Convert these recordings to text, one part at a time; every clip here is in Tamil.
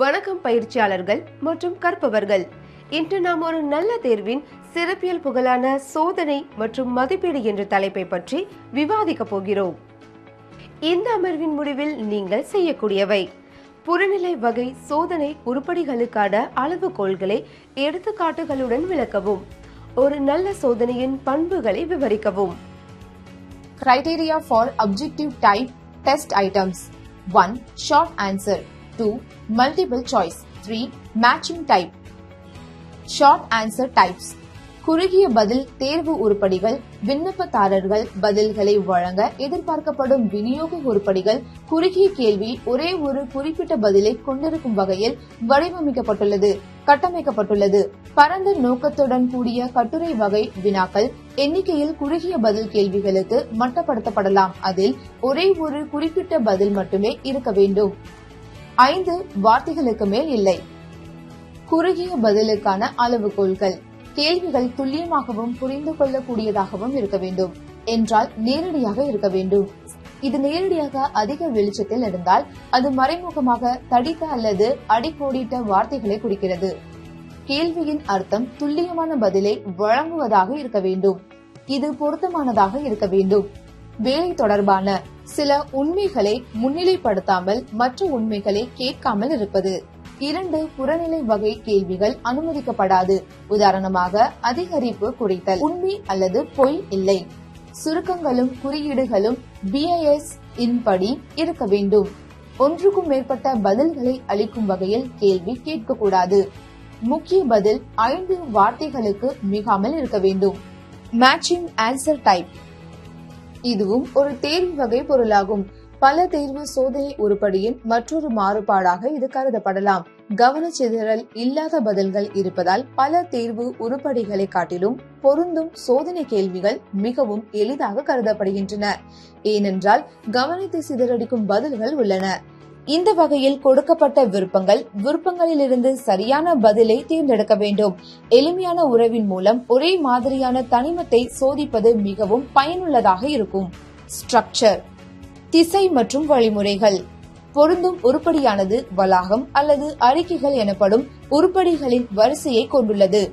வணக்கம் பயிற்சியாளர்கள் மற்றும் கற்பவர்கள். இன்று நாம் ஒரு நல்ல தேர்வின் சிறப்பியல் புகழான சோதனை மற்றும் மதிப்பீடு என்ற தலைப்பை பற்றி விவாதிக்க போகிறோம். இந்த அமர்வின் முடிவில் நீங்கள் செய்யக்கூடியவை. புறநிலை வகை சோதனை உருப்படிகளுக்கான அளவுகோல்களை எடுத்துக்காட்டுகளுடன் விளக்கவும். ஒரு நல்ல சோதனையின் பண்புகளை விவரிக்கவும். Criteria for objective type test items. 1. Short answer. 2. Multiple choice 3. Matching type short answer types குறுகிய பதில் தேர்வு உருப்படிகள் விண்ணப்பதாரர்கள் பதில்களை வழங்க எதிர்பார்க்கப்படும் விநியோக உருப்படிகள் குறுகிய கேள்வி ஒரே ஒரு குறிப்பிட்ட பதிலை கொண்டிருக்கும் வகையில் வடிவமைக்கப்பட்டுள்ளது கட்டமைக்கப்பட்டுள்ளது பரந்த நோக்கத்துடன் கூடிய கட்டுரை வகை வினாக்கள் எண்ணிக்கையில் குறுகிய பதில் கேள்விகளுக்கு மட்டப்படுத்தப்படலாம் அதில் ஒரே ஒரு குறிப்பிட்ட பதில் மட்டுமே இருக்க வேண்டும் ஐந்து வார்த்தைகளுக்கு மேல் இல்லை. குறுகிய பதிலுக்கான அளவுகோல்கள். கேள்விகள் துல்லியமாகவும் புரிந்து கொள்ளக்கூடியதாகவும் இருக்க வேண்டும். என்றால் நேரடியாக இருக்க வேண்டும். இது நேரடியாக அதிக வெளிச்சத்தில் இருந்தால் அது மறைமுகமாக தடித்த அல்லது அடிக்கோடிட்ட வார்த்தைகளை குறிக்கிறது. கேள்வியின் அர்த்தம் துல்லியமான பதிலை வழங்குவதாக இருக்க வேண்டும். இது பொருத்தமானதாக இருக்க வேண்டும். வேலை தொடர்பான சில உண்மைகளை முன்னிலைப்படுத்தாமல் மற்ற உண்மைகளை கேட்காமல் இருப்பது. இரண்டு புறநிலை வகை கேள்விகள் அனுமதிக்கப்படாது. உதாரணமாக அதிகரிப்பு குறைத்தல் உண்மை அல்லது பொய் இல்லை. சுருக்கங்களும் குறியீடுகளும் பிஐஎஸ் இன்படி இருக்க வேண்டும். ஒன்றுக்கும் மேற்பட்ட பதில்களை அளிக்கும் வகையில் கேள்வி கேட்கக்கூடாது. முக்கிய பதில் ஐந்து வார்த்தைகளுக்கு மிகாமல் இருக்க வேண்டும். மேட்சிங் ஆன்சர் டைப் இதுவும் ஒரு தேர்வு வகை பொருளாகும். பல தேர்வு சோதனை உருப்படியின் மற்றொரு மாறுபாடாக இது கருதப்படலாம். கவனச்சிதறல் இல்லாத பதில்கள் இருப்பதால் பல தேர்வு உருப்படிகளை காட்டிலும் பொருந்தும் சோதனை கேள்விகள் மிகவும் எளிதாக கருதப்படுகின்றன. ஏனென்றால் கவனத்தை சிதறடிக்கும் பதில்கள் உள்ளன. இந்த வகையில் கொடுக்கப்பட்ட விருப்பங்கள் விருப்பங்களிலிருந்து சரியான பதிலை தேர்ந்தெடுக்க வேண்டும். எளிமையான உறவின் மூலம் ஒரே மாதிரியான தனிமத்தை சோதிப்பது மிகவும் பயனுள்ளதாக இருக்கும். ஸ்ட்ரக்சர் திசை மற்றும் வழிமுறைகள். பொருந்தும் உருப்படியானது வளாகம் அல்லது அறிக்கைகள் எனப்படும் உருப்படிகளின் வரிசையை கொண்டுள்ளது.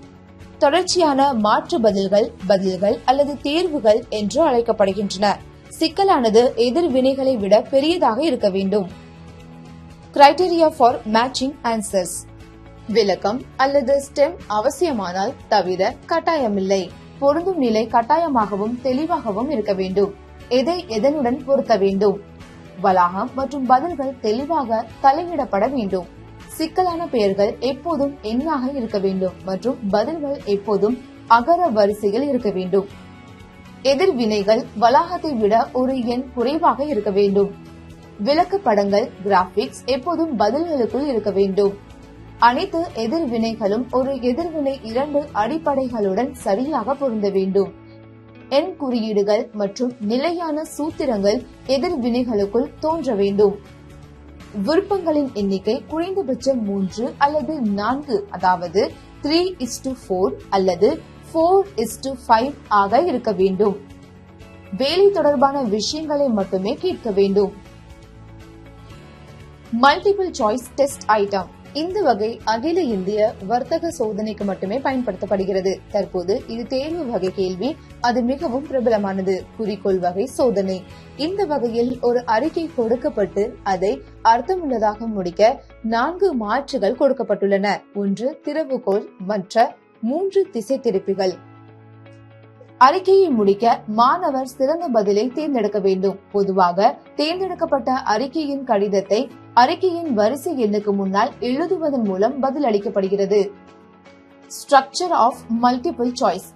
தொடர்ச்சியான மாற்று பதில்கள் பதில்கள் அல்லது தேர்வுகள் என்று அழைக்கப்படுகின்றன. சிக்கலானது எதிர்வினைகளை விட பெரியதாக இருக்க வேண்டும். கிரைடீரியா ஃபார் மேட்சிங் ஆன்சர்ஸ் விளக்கம் அல்லது ஸ்டெம் அவசியமானால் தவிர கட்டாயமில்லை. பொருந்தும் நிலை கட்டாயமாகவும் தெளிவாகவும் இருக்க வேண்டும். எதை எதனுடன் பொருத்த வேண்டும்? வளாகம் மற்றும் பதில்கள் தெளிவாக தலையிடப்பட வேண்டும். சிக்கலான பெயர்கள் எப்போதும் எண்ணாக இருக்க வேண்டும் மற்றும் பதில்கள் எப்போதும் அகர வரிசையில் இருக்க வேண்டும். எதிர்வினைகள் வளாகத்தை விட ஒரு எண் குறைவாக இருக்க வேண்டும். விளக்கு படங்கள் கிராபிக்ஸ் எப்போதும் பதில்களுக்குள் இருக்க வேண்டும். அனைத்து எதிர்வினைகளும் ஒரு எதிர்வினை இரண்டு அடிப்படைகளுடன் சரியாக பொருந்த வேண்டும். எண் குறியீடுகள் மற்றும் நிலையான சூத்திரங்கள் எதிர்வினைகளுக்குள் தோன்ற வேண்டும். விருப்பங்களின் எண்ணிக்கை குறைந்தபட்சம் மூன்று அல்லது நான்கு அதாவது த்ரீ இஸ் டு ஃபோர் அல்லது ஃபோர் இஸ் டு ஃபைவ் ஆக இருக்க வேண்டும். வேலை தொடர்பான விஷயங்களை மட்டுமே கேட்க வேண்டும். மல்டிபிள் சாய்ஸ் டெஸ்ட் ஐட்டம் இந்த வகை அகில இந்திய வர்த்தக சோதனைக்கு மட்டுமே பயன்படுத்தப்படுகிறது. தற்போது இது தேர்வு வகை கேள்வி. அது மிகவும் பிரபலமானது. குறிக்கோள் வகை சோதனை. இந்த வகையில் ஒரு அறிக்கை கொடுக்கப்பட்டு அதை அர்த்தமுள்ளதாக முடிக்க நான்கு மாற்றுகள் கொடுக்கப்பட்டுள்ளன. ஒன்று திறவுகோள். மற்ற மூன்று திசை திருப்பிகள் அறிக்கையை முடிக்க மாணவர் சிறந்த பதிலை தேர்ந்தெடுக்க வேண்டும். பொதுவாக தேர்ந்தெடுக்கப்பட்ட அறிக்கையின் கடிதத்தை அறிக்கையின் வரிசை எண்ணுக்கு முன்னால் எழுதுவதன் மூலம் பதில் அளிக்கப்படுகிறது. ஸ்ட்ரக்சர் ஆஃப் மல்டிபிள் சாய்ஸ்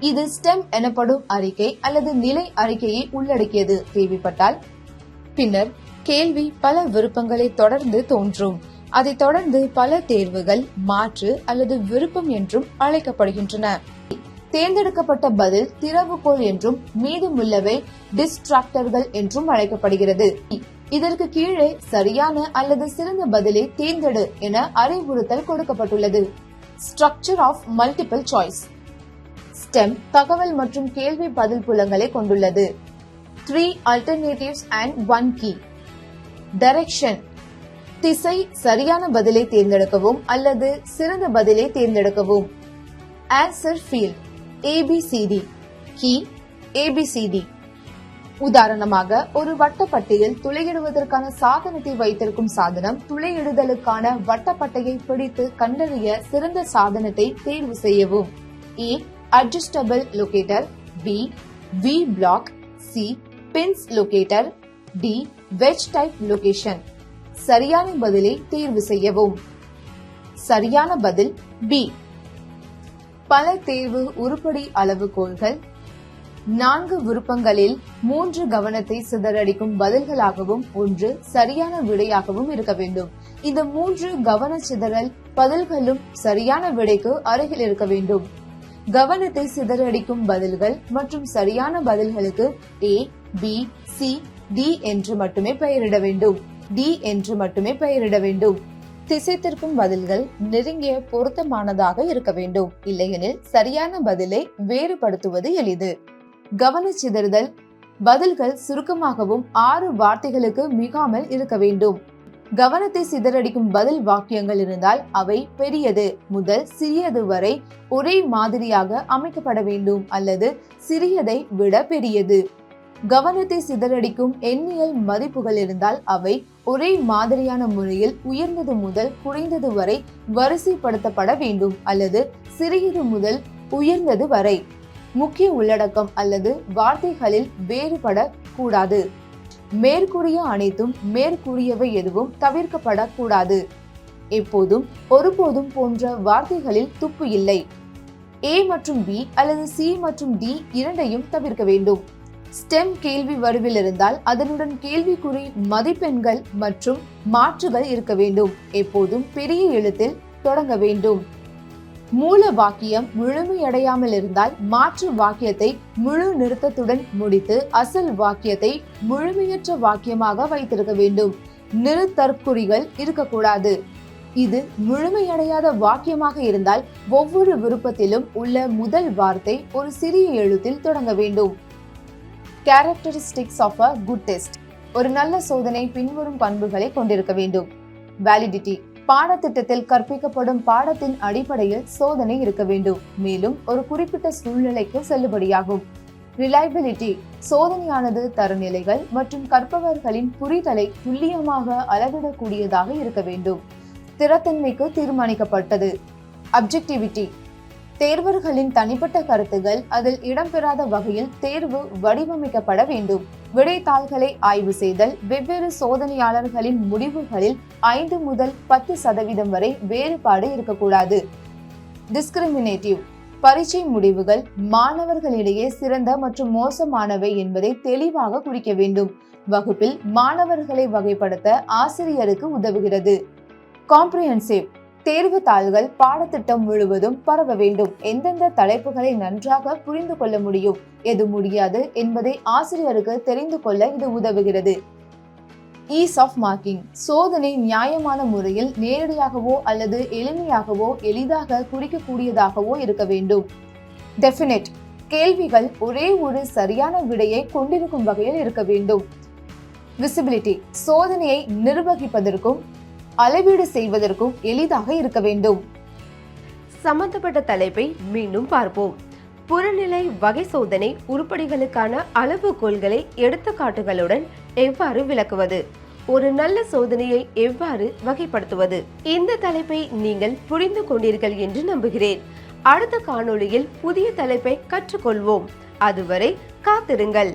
இது ஸ்டெம் எனப்படும் அறிக்கை அல்லது நிலை அறிக்கையை உள்ளடக்கியது. தேவைப்பட்டால் பின்னர் கேள்வி பல விருப்பங்களை தொடர்ந்து தோன்றும். அதைத் தொடர்ந்து பல தேர்வுகள் மாற்று அல்லது விருப்பம் என்றும் அழைக்கப்படுகின்றன. தேர்ந்தெடுக்கப்பட்ட பதில் திறவுகோல் என்றும் மீதமுள்ளவை டிஸ்ட்ராக்டர்கள் என்றும் அழைக்கப்படுகிறது. இதற்கு கீழே சரியான அல்லது சிறந்த பதிலை தேர்ந்தெடு என அறிவுறுத்தல் கொடுக்கப்பட்டுள்ளது. Structure of multiple choice stem தகவல் மற்றும் கேள்வி பதில் புலங்களை கொண்டுள்ளது. Three alternatives and one key direction திசை சரியான பதிலை தேர்ந்தெடுக்கவும் அல்லது சிறந்த பதிலை தேர்ந்தெடுக்கவும். Answer field ABCD key ABCD உதாரணமாக ஒரு வட்டப்பட்டையில் துளையிடுவதற்கான சாதனத்தை வைத்திருக்கும் சாதனம் துளையிடுதலுக்கான வட்டப்பட்டையை பிடித்து கண்டறிய சிறந்த சாதனத்தை தேர்வு செய்யவும். A adjustable locator. B V block C pins locator D wedge type location சரியான பதிலை தேர்வு செய்யவும். சரியான பதில் பி பல தேர்வு உருப்படி அளவுகோல்கள். நான்கு விருப்பங்களில் மூன்று கவனத்தை சிதறடிக்கும் பதில்களாகவும் ஒன்று சரியான விடையாகவும் இருக்க வேண்டும். இந்த மூன்று கவன சிதறல் பதில்களும் சரியான விடைக்கு அருகில் இருக்க வேண்டும். கவனத்தை சிதறடிக்கும் பதில்கள் மற்றும் சரியான பதில்களுக்கு ஏ பி சி டி என்று மட்டுமே பெயரிட வேண்டும். டி என்று மட்டுமே பெயரிட வேண்டும். திசை திருப்பும் பதில்கள் நெருங்கிய பொருத்தமானதாக இருக்க வேண்டும். இல்லையெனில் சரியான பதிலை வேறுபடுத்துவது எளிது. கவனச்சிதறுதல். பதில்கள் சுருக்கமாகவும் ஆறு வார்த்தைகளுக்கு மிகாமல் இருக்க வேண்டும். கவனத்தை சிதறடிக்கும் பதில் வாக்கியங்கள் இருந்தால் அவை பெரியது முதல் சிறியது வரை ஒரே மாதிரியாக அமைக்கப்பட வேண்டும் அல்லது சிறியதை விட பெரியது. கவனத்தை சிதறடிக்கும் எண்ணியல் மதிப்புகள் இருந்தால் அவை ஒரே மாதிரியான முறையில் உயர்ந்தது முதல் குறைந்தது வரை வரிசைப்படுத்தப்பட வேண்டும் அல்லது சிறியது முதல் உயர்ந்தது வரை. முக்கிய உள்ளடக்கம் அல்லது வார்த்தைகளில் வேறுபடக்கூடாது. மேற்கூறிய அனைத்தும் மேற்கூறியவை எதுவும் தவிர்க்கப்படக்கூடாது. எப்போதும் ஒருபோதும் போன்ற வார்த்தைகளில் துப்பு இல்லை. ஏ மற்றும் பி அல்லது சி மற்றும் டி இரண்டையும் தவிர்க்க வேண்டும். ஸ்டெம் கேள்வி வடிவில் இருந்தால் அதனுடன் கேள்விக்குறி மதிப்பெண்கள் மற்றும் மாற்றுகள் இருக்க வேண்டும். எப்போதும் பெரிய எழுத்தில் தொடங்க வேண்டும். மூல வாக்கியம் முழுமையடையாமல் இருந்தால் மாற்று வாக்கியத்தை முழு நிறுத்தத்துடன் முடித்து அசல் வாக்கியத்தை முழுமையற்ற வாக்கியமாக வைத்திருக்க வேண்டும். நிறுத்தற்குறிகள் இருக்கக்கூடாது. இது முழுமையடையாத வாக்கியமாக இருந்தால் ஒவ்வொரு விருப்பத்திலும் உள்ள முதல் வார்த்தை ஒரு சிறிய எழுத்தில் தொடங்க வேண்டும். Characteristics of a good test ஒரு நல்ல சோதனை பின்வரும் பண்புகளை கொண்டிருக்க வேண்டும். வேலிடிட்டி பாடத்திட்டத்தில் கற்பிக்கப்படும் பாடத்தின் அடிப்படையில் சோதனை இருக்க வேண்டும். மேலும் ஒரு குறிப்பிட்ட சூழ்நிலைக்கு செல்லுபடியாகும். ரிலையபிலிட்டி சோதனையானது தரநிலைகள் மற்றும் கற்பவர்களின் புரிதலை துல்லியமாக அளவிடக்கூடியதாக இருக்க வேண்டும். ஸ்திரத்தன்மைக்கு தீர்மானிக்கப்பட்டது. அப்ஜெக்டிவிட்டி தேர்வர்களின் தனிப்பட்ட கருத்துகள் அதில் இடம்பெறாத வகையில் தேர்வு வடிவமைக்கப்பட வேண்டும். விடைத்தாள்களை ஆய்வு செய்தல் வெவ்வேறு சோதனையாளர்களின் முடிவுகளில் ஐந்து முதல் பத்து சதவீதம் வரை வேறுபாடு இருக்கக்கூடாது. டிஸ்கிரிமினேட்டிவ் பரீட்சை முடிவுகள் மாணவர்களிடையே சிறந்த மற்றும் மோசமானவை என்பதை தெளிவாக குறிக்க வேண்டும். வகுப்பில் மாணவர்களை வகைப்படுத்த ஆசிரியருக்கு உதவுகிறது. காம்ப்ரிஹென்சிவ் தேர்வு தாள்கள் பாடத்திட்டம் முழுவதும் பரவ வேண்டும். எந்தெந்த தலைப்புகளை நன்றாக புரிந்து கொள்ள முடியும்? எது முடியாது என்பதை ஆசிரியருக்கு தெரிந்து கொள்ள இது உதவுகிறது. ஈஸ் ஆஃப் மார்க்கிங் சோதனை நியாயமான முறையில் நேரடியாகவோ அல்லது எளிமையாகவோ எளிதாக குறிக்கக்கூடியதாகவோ இருக்க வேண்டும். டெஃபினெட் கேள்விகள் ஒரே ஒரு சரியான விடையை கொண்டிருக்கும் வகையில் இருக்க வேண்டும். விசிபிலிட்டி சோதனையை நிர்வகிப்பதற்கும் அளவீடு செய்வதற்கும் எளிதாக இருக்க வேண்டும். சம்பந்தப்பட்ட தலைப்பை மீண்டும் பார்ப்போம். புறநிலை வகை சோதனை உருப்படிகளுக்கான அளவுகோள்களை எடுத்துக்காட்டுகளுடன் எவ்வாறு விளக்குவது? ஒரு நல்ல சோதனையை எவ்வாறு வகைப்படுத்துவது? இந்த தலைப்பை நீங்கள் புரிந்து கொண்டீர்கள் என்று நம்புகிறேன். அடுத்த காணொளியில் புதிய தலைப்பை கற்றுக்கொள்வோம். அதுவரை காத்திருங்கள்.